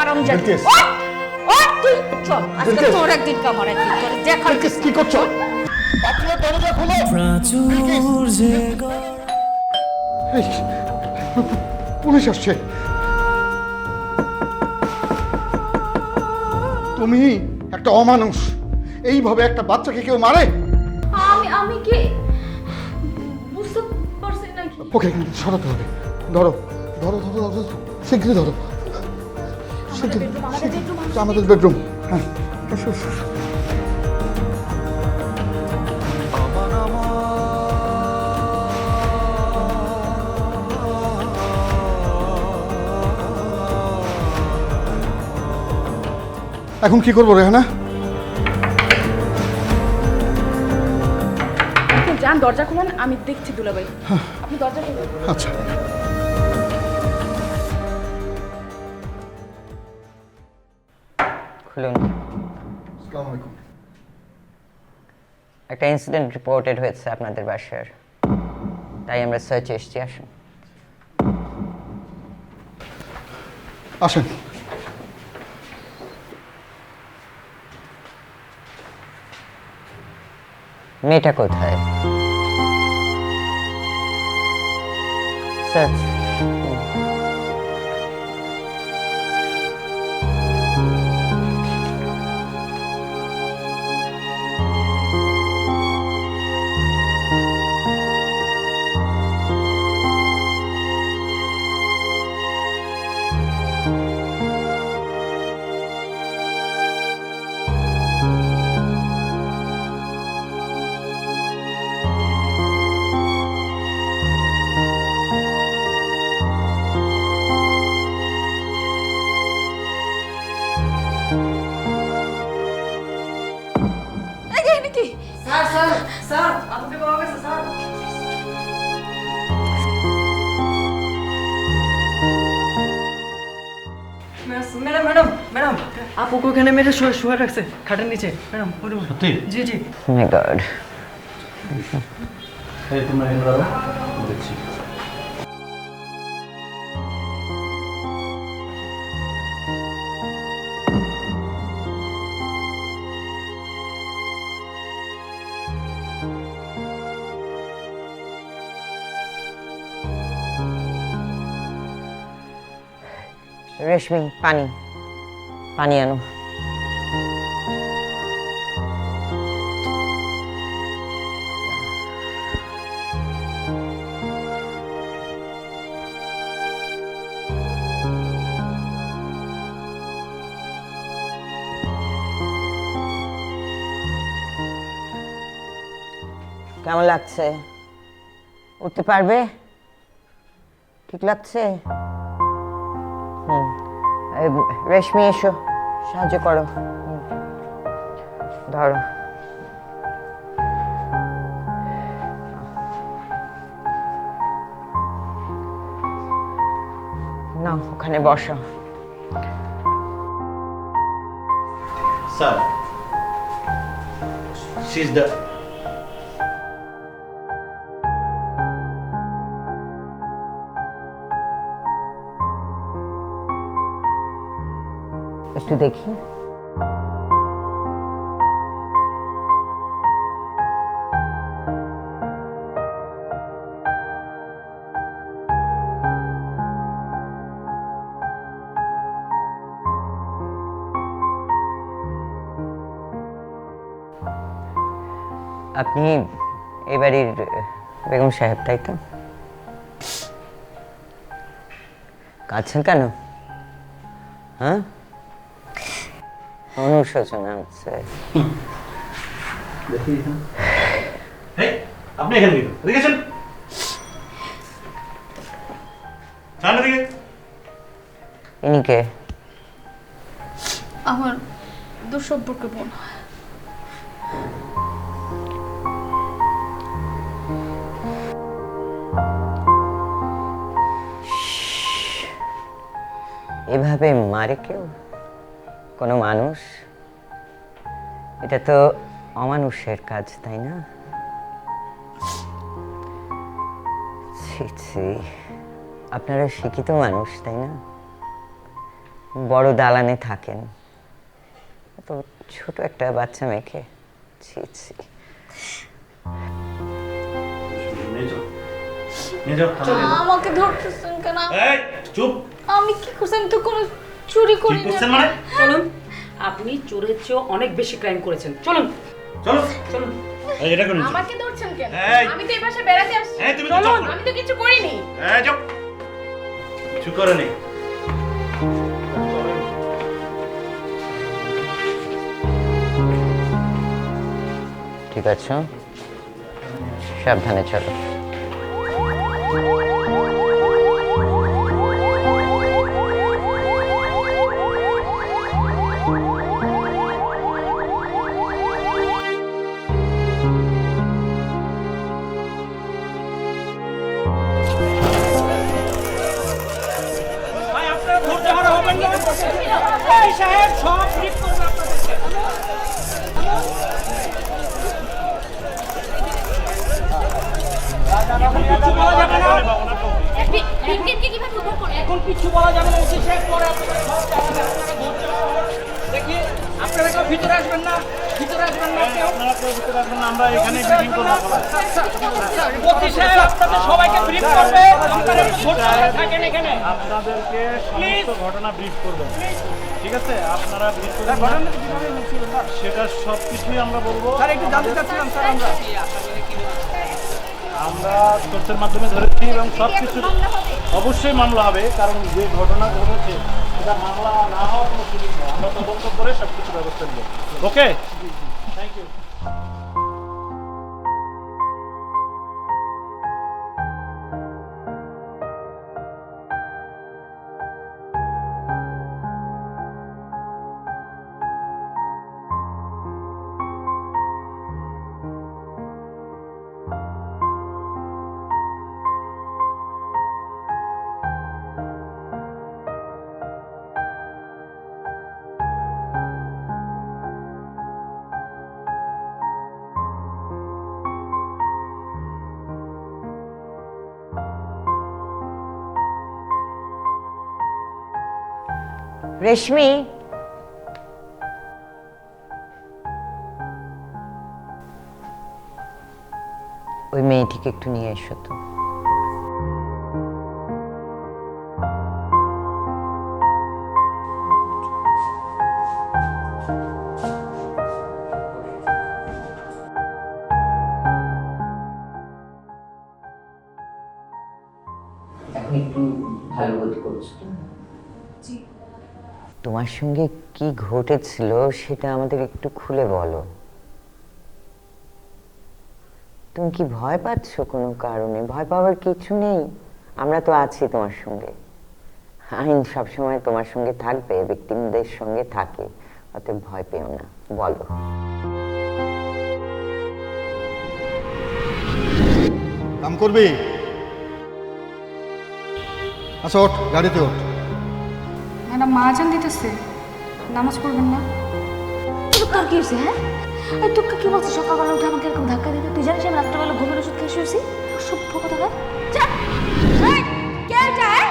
হারাম জাতি। ও ও তুই চল আজকে তোর একদিন কামার একদিন তোর। দেখার বিলকিস, কি করছ? বাথরুমের দরজা খোলো। প্রাচুর যে পুলিশ আসছে। তুমি একটা অমানুষ। এইভাবে একটা বাচ্চাকে কেউ মারে? আমি আমি কি বুঝতে পারছি না ওকে সরাতে হবে। ধরো ধরো ধরো ধরো শীঘ্রই ধরো। আমাদের বেডরুম হ্যাঁ। এখন কি করব রেহানা? যান দরজা খুলেন আমি দেখছি দুলাভাই। আপনি দরজা খুলুন। আচ্ছা। খুলুন একটা ইনসিডেন্ট রিপোর্টেড হয়েছে আপনাদের বাসার তাই আমরা সার্চ এসেছি আসুন। আসেন। মেয়েটা কোথায়? Search madam madam madam. আপুকে ওখানে মেরে শুয়ে শুয়ে রাখছে খাটের নিচে। ম্যাডাম সত্যি? জি জি। মাই গড এই তোমরা এখানে দেখছি। রেশমি পানি। পানি আনো। কেমন লাগছে? উঠতে পারবে? ঠিক লাগছে? হুম। রেশমি এসো। সাহায্য করো। ধরো। না ওখানে বসো। স্যার দ্য একটু দেখি। আপনি এই বাড়ির বেগম সাহেব তাই তো? কাঁদছেন কেন? হ্যাঁ? অনুশোচনা হচ্ছে আপনি এখানে ইনি কে আমার দুঃসম্পর্কে বোন এভাবে মারে কেউ কোনো মানুষ এটা তো অমানুষের কাজ তাই না? ছি ছি আপনারা শিক্ষিত মানুষ তাই না? বড় দালানে থাকেন। তো ছোট একটা বাচ্চা মেয়েকে ছি ছি। নিয়ে যাও। নিয়ে যাও থানায় নিয়ে যাও। আমাকে ধরতেছেন কেন? চুপ। আমি কি করছি আমি তো কোনো চুরি কি করিনি করছেন মানে? চলুন আপনি চোরের চেয়েও অনেক বেশি ক্রাইম করেছেন। চলুন। চলো চলুন। এই এটা কোন আমাকে ধরছেন কেন? আমি তো এই বাসায় বেড়াতে আসছি। এই তুমি তো চুপ আমি তো কিছু করিনি। এই যাও চুপ করে নেই। ঠিক আছে? সাবধানে চলো। এখন কিছু বলা যাবে না পরে আপনারা সব জানবেন, আপনারা। দেখি আপনারা কেউ ভিতরে আসবেন না ভিতরে আসবেন না আপনারা কেউ ভিতরে আসবেন না, আমরা এখানে মিটিং করব ওসি সাহেব আপনাদের সবাইকে ব্রিফ করবে। আপনারা একটু থাকেন এখানে। আপনাদেরকে সমস্ত ঘটনা ব্রিফ করবেন ঠিক আছে? আপনারা ব্রিফ করবেন সেটা সব কিছুই আমরা বলব। স্যার একটু জানতে চাচ্ছিলাম স্যার আমরা। আমরা তথ্যের মাধ্যমে ধরেছি এবং সব কিছু অবশ্যই মামলা হবে কারণ যে ঘটনা ঘটেছে মামলা না হওয়ার কোনো নেই। আমরা করে সব কিছু ব্যবস্থা ওকে থ্যাংক ইউ রেশমি? ওই মেয়েটিকে একটু নিয়ে এসো তো। এখন একটু ভালো বোধ করছ। তোমার সঙ্গে কি ঘটেছিল সেটা আমাদের একটু খুলে বলো। তুমি কি ভয় পাচ্ছ কোনো কারণে? ভয় পাওয়ার কিছু নেই। আমরা তো আছি তোমার সঙ্গে। আইন সবসময় তোমার সঙ্গে থাকবে, ব্যক্তিদের সঙ্গে থাকে। অতএব ভয় পেও না, বলো। কাম করবি? আচ্ছা ওঠ, গাড়িতে ওঠ। ম্যাডাম মাহাজান দিতেছে। নামাজ পড়বেন না। তোর কি হয়েছে হ্যাঁ? তোকে কি বলছিস সকালবেলা উঠে আমাকে এরকম ধাক্কা দিতে তুই জানিস আমি রাত্রেবেলা ঘুমের ওষুধ খেয়ে শুয়েছি? সভ্য কথা হয়? যা! এই, কে যায়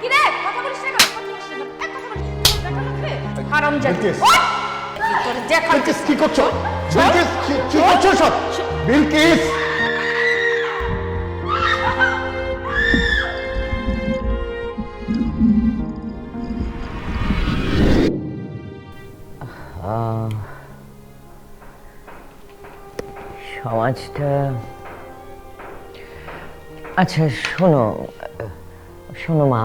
কি রে? কথা বলিস সমাজটা আচ্ছা শোনো শোনো মা,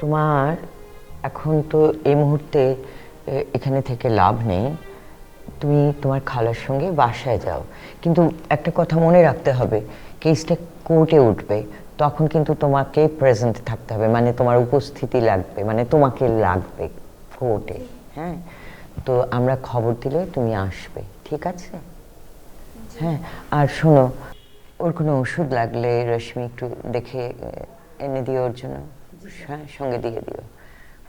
তোমার এখন তো এই মুহূর্তে এখানে থেকে লাভ নেই। তুমি তোমার খালার সঙ্গে বাসায় যাও। কিন্তু একটা কথা মনে রাখতে হবে, কেসটা কোর্টে উঠবে, তখন কিন্তু তোমাকে প্রেজেন্ট থাকতে হবে মানে তোমার উপস্থিতি লাগবে মানে তোমাকে লাগবে কোর্টে। হ্যাঁ? তো আমরা খবর দিলে তুমি আসবে ঠিক আছে? হ্যাঁ আর শোনো ওর কোনো ওষুধ লাগলে রশ্মি একটু দেখে এনে দিও ওর জন্য। হ্যাঁ সঙ্গে দিয়ে দিও।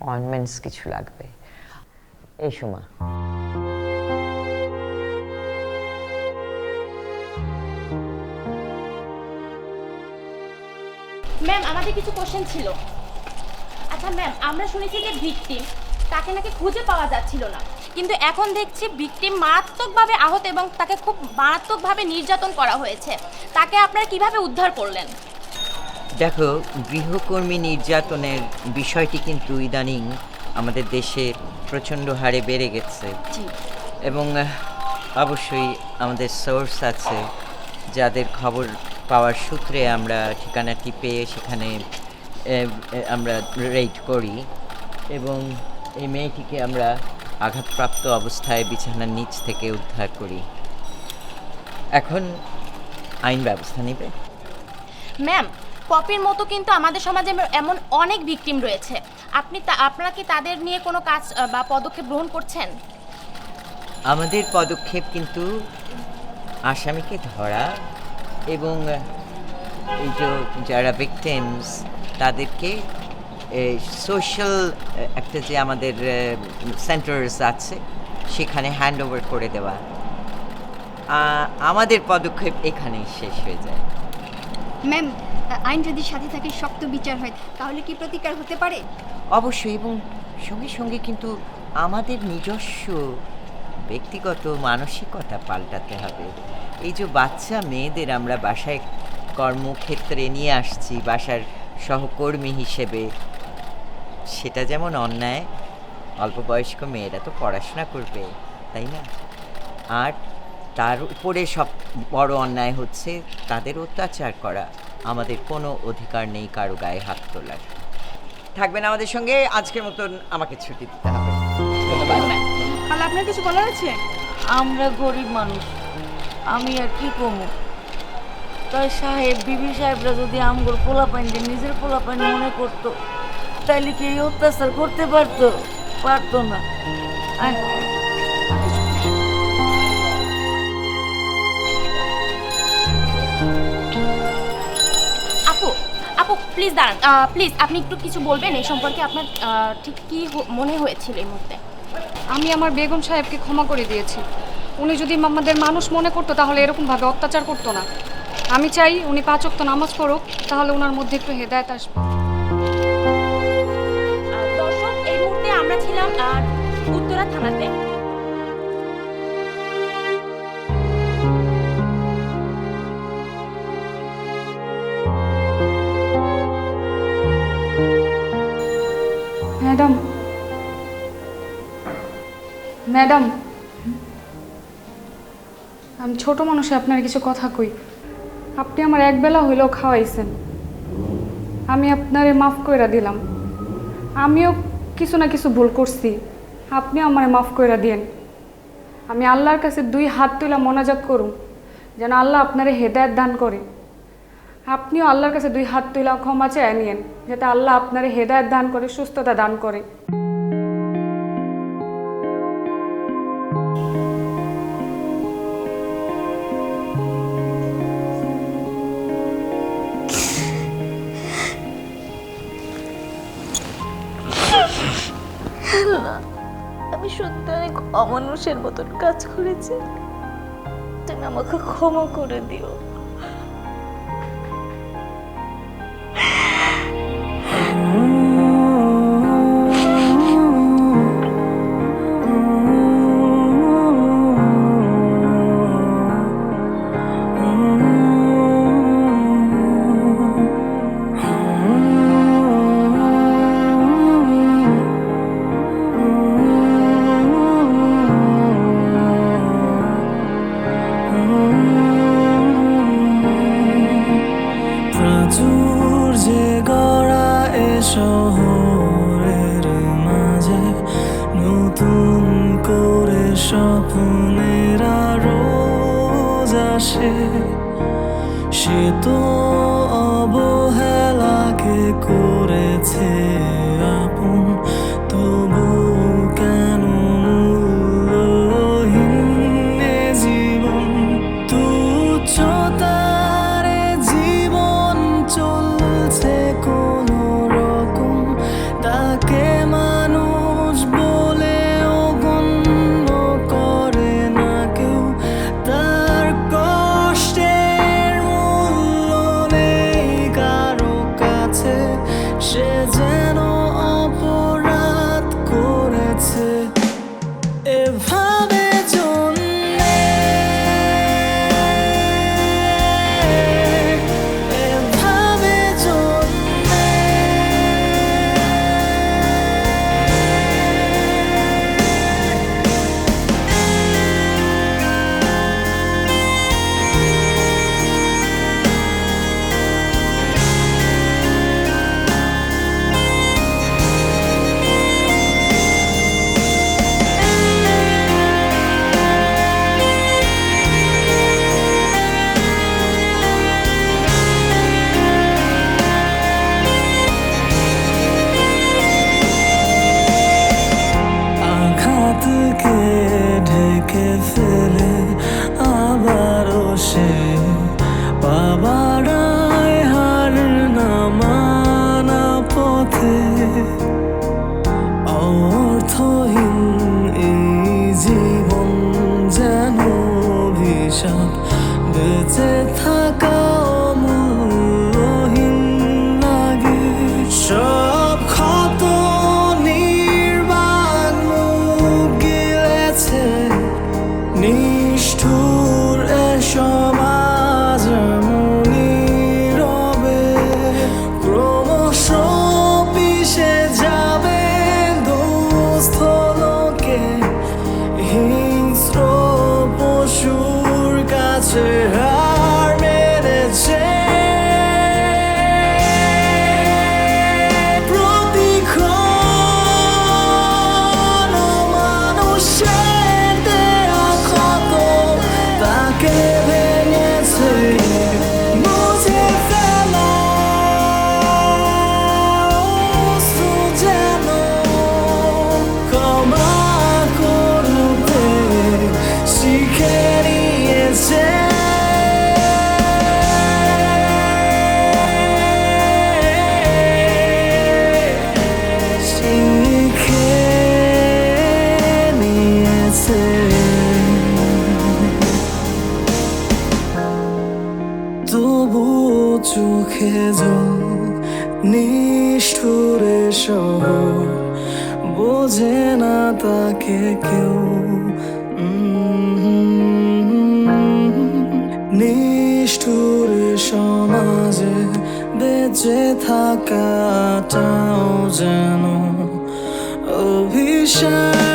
অয়েনমেন্টস কিছু লাগবে। এই সময় ম্যাম আমাদের কিছু কোশ্চেন ছিল। আচ্ছা ম্যাম আমরা শুনেছি যে ভিকটিম তাকে নাকি খুঁজে পাওয়া যাচ্ছিল না। কিন্তু এখন দেখছি ভিকটিম মারাত্মকভাবে আহত এবং তাকে খুব মারাত্মকভাবে নির্যাতন করা হয়েছে। তাকে আপনারা কীভাবে উদ্ধার করলেন? দেখো গৃহকর্মী নির্যাতনের বিষয়টি কিন্তু ইদানিং আমাদের দেশে প্রচণ্ড হারে বেড়ে গেছে। এবং অবশ্যই আমাদের সোর্স আছে যাদের খবর পাওয়ার সূত্রে আমরা ঠিকানাটি পেয়ে সেখানে আমরা রেড করি। এবং এই মেয়েটিকে আমরা আঘাতপ্রাপ্ত অবস্থায় বিছানার নিচ থেকে উদ্ধার করি। এখন আইন ব্যবস্থা নেবে। ম্যাম পপির মতো কিন্তু আমাদের সমাজে এমন অনেক ভিকটিম রয়েছে। আপনি তা- আপনারা কি তাদের নিয়ে কোনো কাজ বা পদক্ষেপ গ্রহণ করছেন? আমাদের পদক্ষেপ কিন্তু আসামিকে ধরা এবং এই যে যারা ভিকটিমস তাদেরকে সোশ্যাল একটা যে আমাদের সেন্টার্স আছে সেখানে হ্যান্ড ওভার করে দেওয়া। আমাদের পদক্ষেপ এখানেই শেষ হয়ে যায়। ম্যাম আইন যদি সাথে থাকে শক্ত বিচার হয় তাহলে কি প্রতিকার হতে পারে? অবশ্যই এবং সঙ্গে সঙ্গে কিন্তু আমাদের নিজস্ব ব্যক্তিগত মানসিকতা পাল্টাতে হবে। এই যে বাচ্চা মেয়েদের আমরা বাসায় কর্মক্ষেত্রে নিয়ে আসছি বাসার সহকর্মী হিসেবে সেটা যেমন অন্যায় অল্প বয়স্ক মেয়েরা তো পড়াশোনা করবে তাই না? আর তার উপরে সব বড় অন্যায় হচ্ছে তাদের অত্যাচার করা। আমাদের কোনো অধিকার নেই কারও গায়ে হাত তোলার। থাকবেন আমাদের সঙ্গে আজকের মতন আমাকে ছুটি দিতে হবে। খালা আপনার কিছু বলার আছে? আমরা গরিব মানুষ আমি আর কি কমু তাই সাহেব বিবি সাহেবরা যদি আমগুর পোলা পাইনকে নিজের পোলা পাইন মনে করতো তাইলে কি এই অত্যাচার করতে পারতো? পারতো না। আপু আপু প্লিজ দাঁড়ান। প্লিজ আপনি একটু কিছু বলবেন? এই সম্পর্কে আপনার আহ, ঠিক কী হ- মনে হয়েছিল এই মুহূর্তে? আমি আমার বেগম সাহেবকে ক্ষমা করে দিয়েছি। উনি যদি আমাদের মানুষ মনে করতো তাহলে এরকমভাবে অত্যাচার করতো না। আমি চাই উনি পাঁচ ওয়াক্ত নামাজ পড়ুক তাহলে ওনার মধ্যে একটু হেদায়েত আসবে। উত্তরা থানাতে ম্যাডাম ম্যাডাম আমি ছোট মানুষে আপনার কিছু কথা কই। আপনি আমার একবেলা হইলেও খাওয়াইছেন। আমি আপনারে মাফ কইরা দিলাম। আমিও কিছু না কিছু ভুল করছি। আপনিও আমার মাফ কইরা দিয়েন। আমি আল্লাহর কাছে দুই হাত তুলা মোনাজাত করুন যেন আল্লাহ আপনারে হেদায়ত দান করে। আপনিও আল্লাহর কাছে দুই হাত তুলা ক্ষমা চেয়ে নিয়েন, যাতে আল্লাহ আপনারে হেদায়ত দান করে, সুস্থতা দান করে। অমানুষের মতন কাজ করেছি তুমি আমাকে ক্ষমা করে দিও। প্রাচুর্যে গড়া এ শহরের মাঝে নতুন করে স্বপ্নেরা রোজ আসে। সে তো চলছে কোনো ফেলে আবারও সে পাবারায় হার না মানা পথে। অর্থহীন এই জীবন যেন অভিশাপ বেঁচে খেজন নিষ্ঠুরে শহর বোঝে না তাকে কেউ। নিষ্ঠুরে সমাজে বেঁচে থাকাটাও যেন অভিশাপ